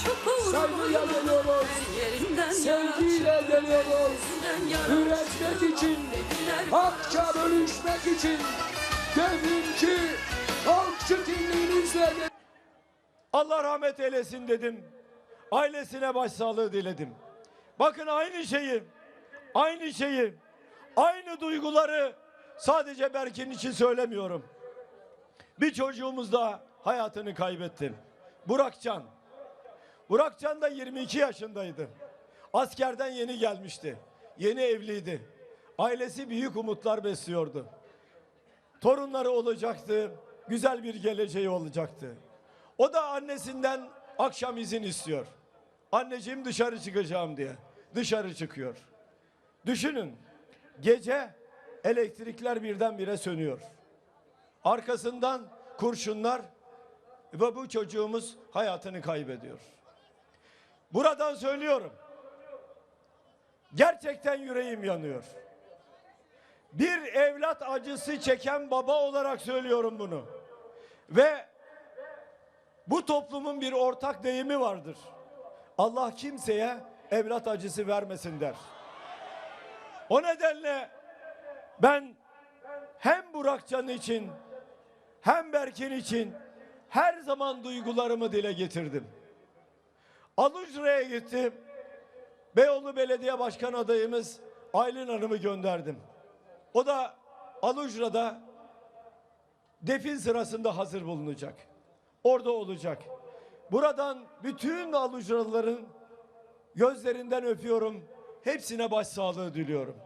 Saygıyla geliyoruz. Yerinden Sevgiyle geliyoruz. Üretmek için, hakça bölüşmek için devrimci, halkçı kimliğimizle gel- Allah rahmet eylesin dedim. Ailesine başsağlığı diledim. Bakın aynı şeyi, aynı şeyi, aynı duyguları sadece Berkin için söylemiyorum. Bir çocuğumuz da hayatını kaybetti. Burakcan. Burakcan da 22 yaşındaydı. Askerden yeni gelmişti. Yeni evliydi. Ailesi büyük umutlar besliyordu. Torunları olacaktı. Güzel bir geleceği olacaktı. O da annesinden akşam izin istiyor. Anneciğim dışarı çıkacağım diye. Dışarı çıkıyor. Düşünün. Gece elektrikler birdenbire sönüyor. Arkasından kurşunlar ve bu çocuğumuz hayatını kaybediyor. Buradan söylüyorum. Gerçekten yüreğim yanıyor. Bir evlat acısı çeken baba olarak söylüyorum bunu. Ve bu toplumun bir ortak deyimi vardır. Allah kimseye evlat acısı vermesin der. O nedenle ben hem Burakcan için hem Berkin için her zaman duygularımı dile getirdim. Alucra'ya gittim. Beyoğlu Belediye Başkan adayımız Aylin Hanım'ı gönderdim. O da Alucra'da defin sırasında hazır bulunacak. Orada olacak. Buradan bütün Alucralıların gözlerinden öpüyorum. Hepsine başsağlığı diliyorum.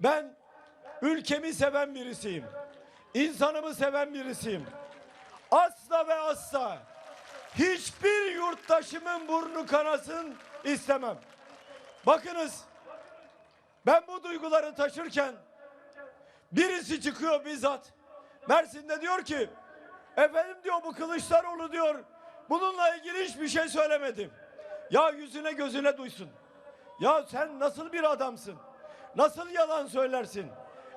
Ben ülkemi seven birisiyim. İnsanımı seven birisiyim. Asla ve asla hiçbir yurttaşımın burnu kanasın istemem. Bakınız ben bu duyguları taşırken birisi çıkıyor bizzat Mersin'de diyor ki efendim diyor bu Kılıçdaroğlu diyor bununla ilgili hiçbir şey söylemedim. Ya yüzüne gözüne duysun. Ya sen nasıl bir adamsın? Nasıl yalan söylersin?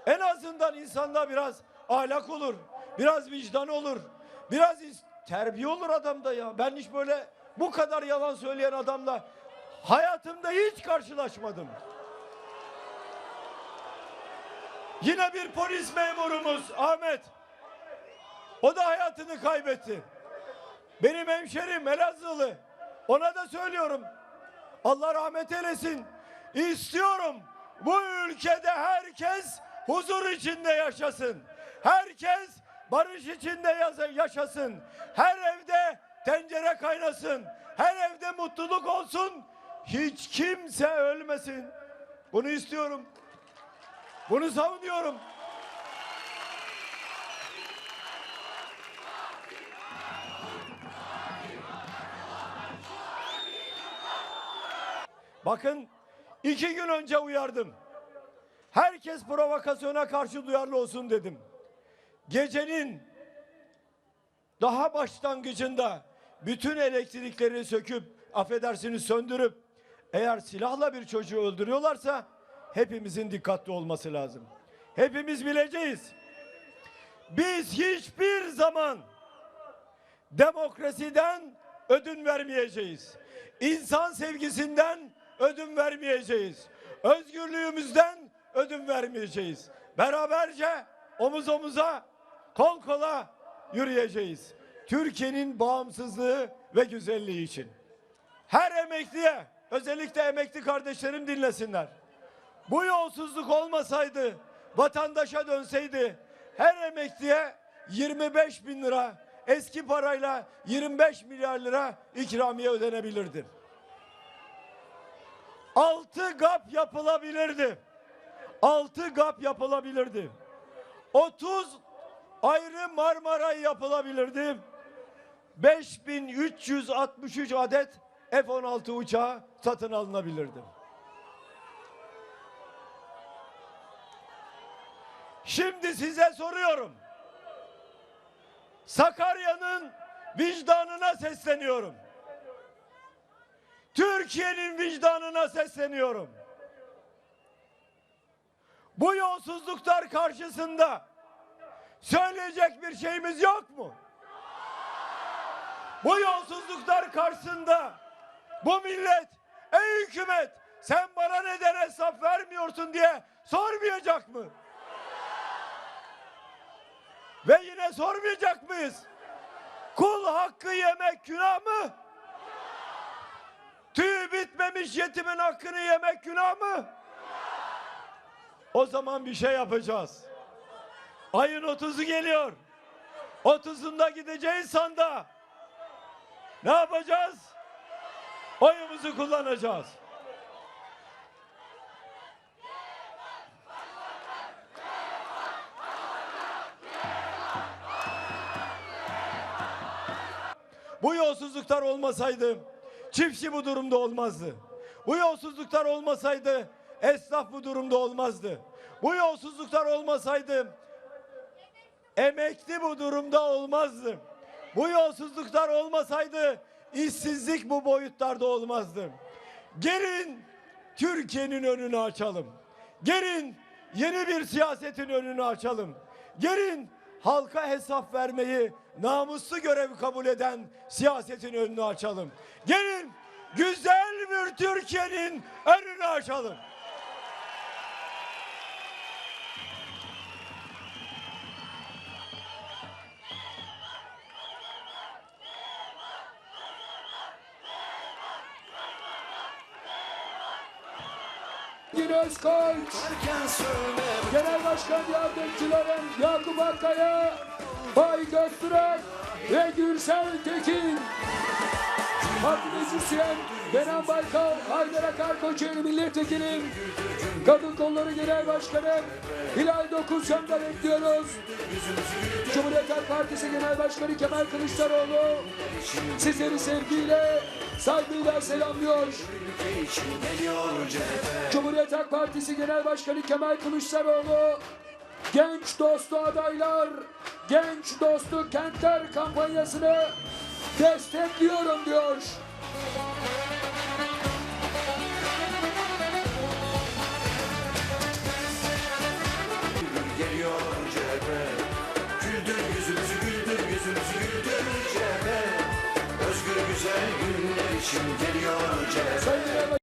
En azından insanda biraz ahlak olur. Biraz vicdan olur. Biraz terbiye olur adamda ya. Ben hiç böyle bu kadar yalan söyleyen adamla hayatımda hiç karşılaşmadım. Yine bir polis memurumuz Ahmet. O da hayatını kaybetti. Benim hemşerim Elazığlı. Ona da söylüyorum. Allah rahmet eylesin. İstiyorum bu ülkede herkes huzur içinde yaşasın. Herkes barış içinde yaşasın. Her evde tencere kaynasın. Her evde mutluluk olsun. Hiç kimse ölmesin. Bunu istiyorum. Bunu savunuyorum. Bakın iki gün önce uyardım. Herkes provokasyona karşı duyarlı olsun dedim. Gecenin daha başlangıcında bütün elektrikleri söküp affedersiniz söndürüp eğer silahla bir çocuğu öldürüyorlarsa hepimizin dikkatli olması lazım. Hepimiz bileceğiz. Biz hiçbir zaman demokrasiden ödün vermeyeceğiz. İnsan sevgisinden ödün vermeyeceğiz. Özgürlüğümüzden ödün vermeyeceğiz. Beraberce omuz omuza, kol kola yürüyeceğiz. Türkiye'nin bağımsızlığı ve güzelliği için. Her emekliye, özellikle emekli kardeşlerim dinlesinler. Bu yolsuzluk olmasaydı, vatandaşa dönseydi her emekliye 25 bin lira, eski parayla 25 milyar lira ikramiye ödenebilirdi. 6 GAP yapılabilirdi. 6 GAP yapılabilirdi. 30 ayrı Marmaray yapılabilirdi. 5363 adet F-16 uçağı satın alınabilirdi. Şimdi size soruyorum. Sakarya'nın vicdanına sesleniyorum. Türkiye'nin vicdanına sesleniyorum. Bu yolsuzluklar karşısında söyleyecek bir şeyimiz yok mu? Bu yolsuzluklar karşısında Bu millet, ey hükümet sen bana neden hesap vermiyorsun diye sormayacak mı? Ve yine sormayacak mıyız? Kul hakkı yemek günah mı? Tüy bitmemiş yetimin hakkını yemek günah mı? O zaman bir şey yapacağız. Ayın 30'u geliyor. 30'unda gideceğiz sanda. Ne yapacağız? Oyumuzu kullanacağız. Bu yolsuzluklar olmasaydı çiftçi bu durumda olmazdı. Bu yolsuzluklar olmasaydı esnaf bu durumda olmazdı. Bu yolsuzluklar olmasaydı emekli bu durumda olmazdı. Bu yolsuzluklar olmasaydı işsizlik bu boyutlarda olmazdı. Gelin Türkiye'nin önünü açalım. Gelin yeni bir siyasetin önünü açalım. Gelin halka hesap vermeyi namuslu görev kabul eden siyasetin önünü açalım. Gelin güzel bir Türkiye'nin önünü açalım. Engin Özkoç, Genel Başkan Yardımcılarım Yakup Akkaya, Bay Göktürk ve Gürsel Tekin. Parti Meclisiyen Benan Baykal, Haydar Akar Koçeri Milletvekilim, Kadın Kolları Genel Başkanım Hilal Dokuzcan'da bekliyoruz. Cumhuriyet Halk Partisi Genel Başkanı Kemal Kılıçdaroğlu sizleri sevgiyle, saygıyla selamlıyor. Cumhuriyet Halk Partisi Genel Başkanı Kemal Kılıçdaroğlu genç dostu adaylar, genç dostu kentler kampanyasını destekliyorum diyor.